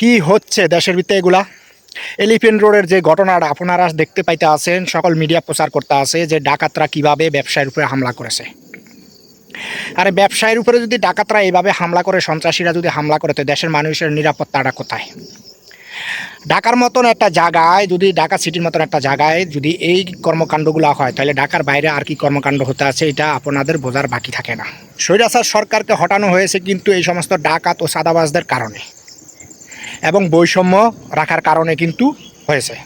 কি হচ্ছে দেশের ভিতরে এগুলা? এলিফেন্ট রোডের যে ঘটনাটা আপনারা দেখতে পাইতে আছেন, সকল মিডিয়া প্রচার করতে আছে যে ডাকাতরা কীভাবে ব্যবসায়ীর উপরে হামলা করেছে। আরে ব্যবসায়ীর উপরে যদি ডাকাতরা এইভাবে হামলা করে, সন্ত্রাসীরা যদি হামলা করে, তো দেশের মানুষের নিরাপত্তাটা কোথায়? ঢাকার মতন একটা জায়গায়, যদি ঢাকা সিটির মতন একটা জায়গায় যদি এই কর্মকাণ্ডগুলো হয়, তাহলে ঢাকার বাইরে আর কি কর্মকাণ্ড হতে আছে, এটা আপনাদের বোঝার বাকি থাকে না। স্বৈরাচার সরকারকে হটানো হয়েছে কিন্তু এই সমস্ত ডাকাত ও সাদাবাজদের কারণে। এবং বৈষম্য রাখার কারণে কিন্তু হয়েছে।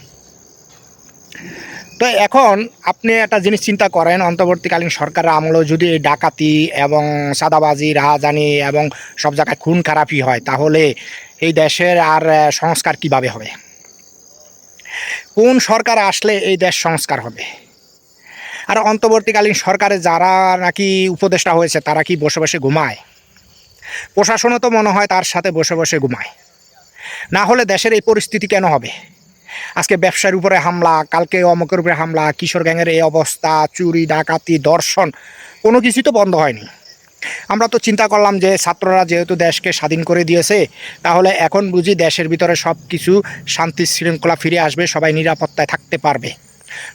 তো এখন আপনি একটা জিনিস চিন্তা করেন, অন্তর্বর্তীকালীন সরকারের আমলেও যদি এই ডাকাতি এবং সাদাবাজি, রাহাজানি এবং সব জায়গায় খুন খারাপই হয়, তাহলে এই দেশের আর সংস্কার কীভাবে হবে? কোন সরকার আসলে এই দেশ সংস্কার হবে? আর অন্তর্বর্তীকালীন সরকারে যারা নাকি উপদেষ্টা হয়েছে, তারা কি বসে বসে ঘুমায়? প্রশাসনও তো মনে হয় তার সাথে বসে বসে ঘুমায়। না হলে দেশের এই পরিস্থিতি কেন হবে? আজকে ব্যবসার উপরে হামলা, কালকে অমকের উপরে হামলা, কিশোর গ্যাংয়ের এই অবস্থা, চুরি, ডাকাতি, দর্শন, কোনো কিছুই তো বন্ধ হয়নি। আমরা তো চিন্তা করলাম যে ছাত্ররা যেহেতু দেশকে স্বাধীন করে দিয়েছে, তাহলে এখন বুঝি দেশের ভিতরে সব কিছু শান্তি শৃঙ্খলা ফিরে আসবে, সবাই নিরাপত্তায় থাকতে পারবে।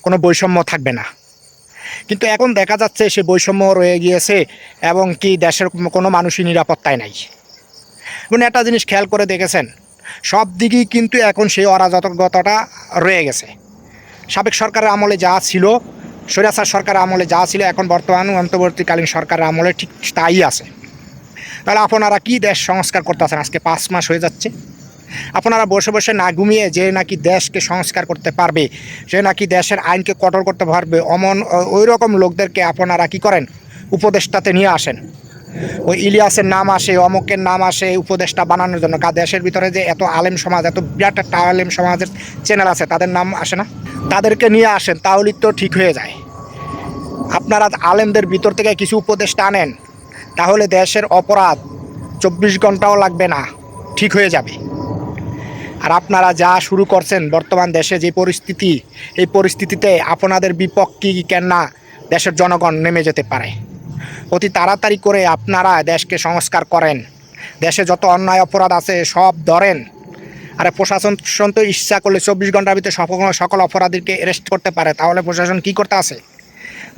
কোনো বৈষম্য থাকবে না। কিন্তু এখন দেখা যাচ্ছে সে বৈষম্য রয়ে গিয়েছে এবং কি দেশের কোনো মানুষই নিরাপত্তায় নাই। মানে একটা জিনিস খেয়াল করে দেখেছেন সব দিকেই কিন্তু এখন সেই অরাজকতাটা রয়ে গেছে। সাবেক সরকারের আমলে যা ছিল, স্বৈরাচার সরকারের আমলে যা ছিল, এখন বর্তমান অন্তর্বর্তীকালীন সরকারের আমলে ঠিক তাই আছে। তাহলে আপনারা কি দেশ সংস্কার করতেছেন আজকে পাঁচ মাস হয়ে যাচ্ছে। আপনারা বসে বসে না ঘুমিয়ে যে নাকি দেশকে সংস্কার করতে পারবে, যে নাকি দেশের আইনকে কঠোর করতে পারবে, অমন ওই রকম লোকদেরকে আপনারা কি করেন? উপদেষ্টাতে নিয়ে আসেন। ওই ইলিয়াসের নাম আসে, অমকের নাম আসে উপদেষ্টা বানানোর জন্য। কা দেশের ভিতরে যে এত আলেম সমাজ, এত বিরাট একটা আলেম সমাজের চ্যানেল আছে, তাদের নাম আসে না? তাদেরকে নিয়ে আসেন, তাহলেই তো ঠিক হয়ে যায়। আপনারা আলেমদের ভিতর থেকে কিছু উপদেষ্টা আনেন তাহলে দেশের অপরাধ চব্বিশ ঘন্টাও লাগবে না, ঠিক হয়ে যাবে। আর আপনারা যা শুরু করছেন, বর্তমান দেশে যে পরিস্থিতি, এই পরিস্থিতিতে আপনাদের বিপক্ষে কেন না দেশের জনগণ নেমে যেতে পারে। অতি তাড়াতাড়ি করে আপনারা দেশকে সংস্কার করেন। দেশে যত অন্যায় অপরাধ আছে, সব ধরেন। আরে প্রশাসন তো ইচ্ছা করলে চব্বিশ ঘণ্টার ভিতরে সকল সকল অপরাধীকে অ্যারেস্ট করতে পারে। তাহলে প্রশাসন কি করতে আছে?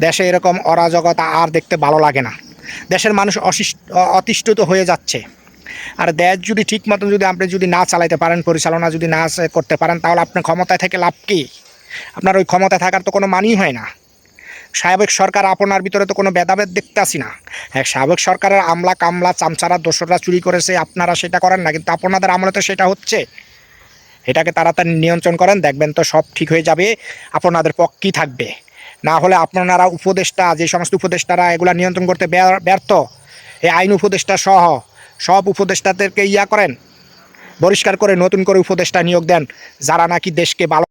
দেশে এরকম অরাজকতা আর দেখতে ভালো লাগে না। দেশের মানুষ অতিষ্ঠিত হয়ে যাচ্ছে। আর দেশ যদি ঠিক মতন যদি আপনি যদি না চালাইতে পারেন, পরিচালনা যদি না করতে পারেন, তাহলে আপনার ক্ষমতায় থেকে লাভ কি? আপনার ওই ক্ষমতায় থাকার তো কোনো মানই হয় না। সাবেক সরকার আপনার ভিতরে তো কোনো ভেদাভেদ দেখতে আসি না। হ্যাঁ সাবেক সরকারের আমলা কামলা চামচারা দোসররা চুরি করেছে, আপনারা সেটা করেন না, কিন্তু আপনাদের আমলে তো সেটা হচ্ছে। এটাকে তাড়াতাড়ি নিয়ন্ত্রণ করেন, দেখবেন তো সব ঠিক হয়ে যাবে, আপনাদের পক্ষেই থাকবে। না হলে আপনারা উপদেষ্টা, যে সমস্ত উপদেষ্টারা এগুলা নিয়ন্ত্রণ করতে ব্যর- ব্যর্থ, এই আইন উপদেষ্টা সহ, সব উপদেষ্টাদেরকে ইয়া করেন, বহিষ্কার করে নতুন করে উপদেষ্টা নিয়োগ দেন, যারা নাকি দেশকে ভালো